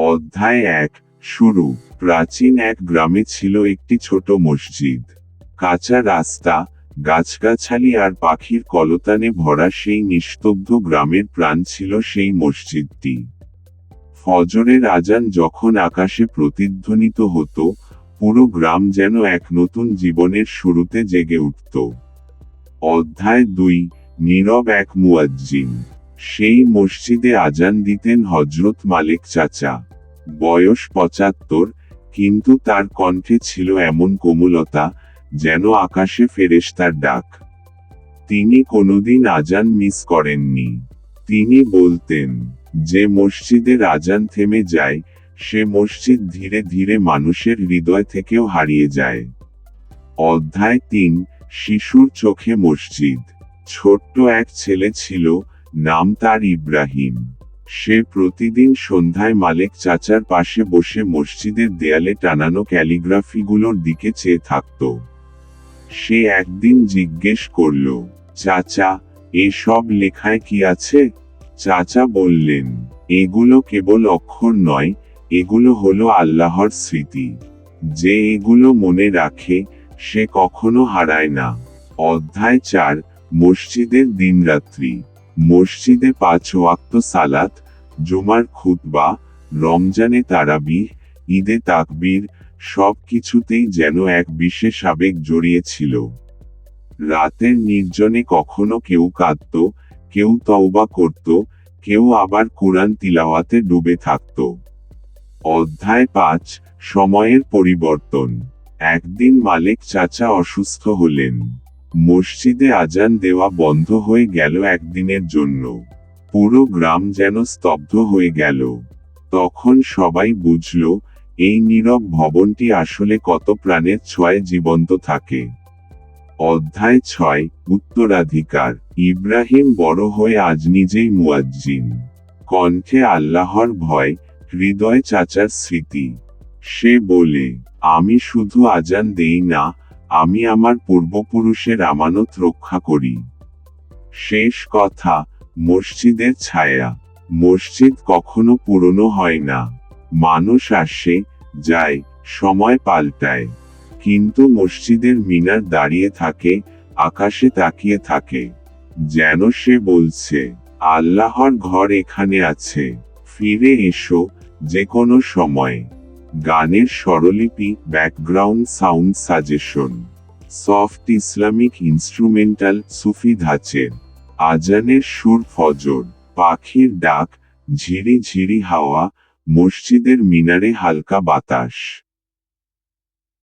অধ্যায় এক, শুরু। প্রাচীন এক গ্রামে ছিল একটি ছোট মসজিদ। কাঁচা রাস্তা, গাছগাছালি আর পাখির কলতানে ভরা সেই নিস্তব্ধ গ্রামের প্রাণ ছিল সেই মসজিদটি। ফজরের আজান যখন আকাশে প্রতিধ্বনিত হতো, পুরো গ্রাম যেন এক নতুন জীবনের শুরুতে জেগে উঠত। অধ্যায় দুই, নীরব এক মুয়াজ্জিন। সেই মসজিদে আজান দিতেন হজরত মালিক চাচা। বয়স পঁচাত্তর, কিন্তু তার কণ্ঠে ছিল এমন কোমলতা যেন আকাশে ফেরেশতার ডাক। তিনি কোনোদিন আজান মিস করেননি। তিনি বলতেন, যে মসজিদের আজান থেমে যায়, সে মসজিদ ধীরে ধীরে মানুষের হৃদয় থেকেও হারিয়ে যায়। অধ্যায় তিন, শিশুর চোখে মসজিদ। ছোট্ট এক ছেলে ছিল, নাম তার ইব্রাহিম। সে প্রতিদিন সন্ধ্যায় মালেক চাচার পাশে বসে মসজিদের দেয়ালে টানানো ক্যালিগ্রাফিগুলোর দিকে চেয়ে থাকত। সে একদিন জিজ্ঞেস করল, চাচা, এসব লেখায় কি আছে? চাচা বললেন, এগুলো কেবল অক্ষর নয়, এগুলো হলো আল্লাহর স্মৃতি। যে এগুলো মনে রাখে, সে কখনো হারায় না। অধ্যায় চার, মসজিদের দিনরাত্রি। মসজিদে পাঁচ ওয়াক্ত সালাত, জুমার খুতবা, রমজানে তারাবিহ, ঈদে তাকবীর, সব কিছুতেই যেন এক বিশেষ আবেগ জড়িয়েছিল। রাতের নির্জনে কখনো কেউ কাঁদত, কেউ তওবা করত, কেউ আবার কোরআন তিলাওয়াতে ডুবে থাকত। অধ্যায় পাঁচ, সময়ের পরিবর্তন। একদিন মালিক চাচা অসুস্থ হলেন। মসজিদে আজান দেওয়া বন্ধ হয়ে গেল একদিনের জন্য। পুরো গ্রাম যেন স্তব্ধ হয়ে গেল। তখন সবাই বুঝল, এই নীরব ভবনটি আসলে কত প্রাণের ছোঁয়ায় জীবন্ত থাকে। অধ্যায় ছয়, উত্তরাধিকার। ইব্রাহিম বড় হয়ে আজ নিজেই মুয়াজ্জিন। কণ্ঠে আল্লাহর ভয়, হৃদয় চাচার স্মৃতি। সে বলে, আমি শুধু আজান দেই না আমি আমার পূর্বপুরুষের আমানত রক্ষা করি। শেষ কথা, মসজিদের ছায়া। মসজিদ কখনো পুরনো হয় না। মানুষ আসে, যায়, সময় পাল্টায়। কিন্তু মসজিদের মিনার দাঁড়িয়ে থাকে, আকাশে তাকিয়ে থাকে। যেন সে বলছে, আল্লাহর ঘর এখানে আছে। ফিরে এসো যে কোনো সময়। গানের স্বরলিপি background sound suggestion soft Islamic instrumental সুফি ধাঁচের, আজানের সুর ফজর, পাখির ডাক ঝিরি ঝিরি হাওয়া, মসজিদের মিনারে হালকা বাতাস।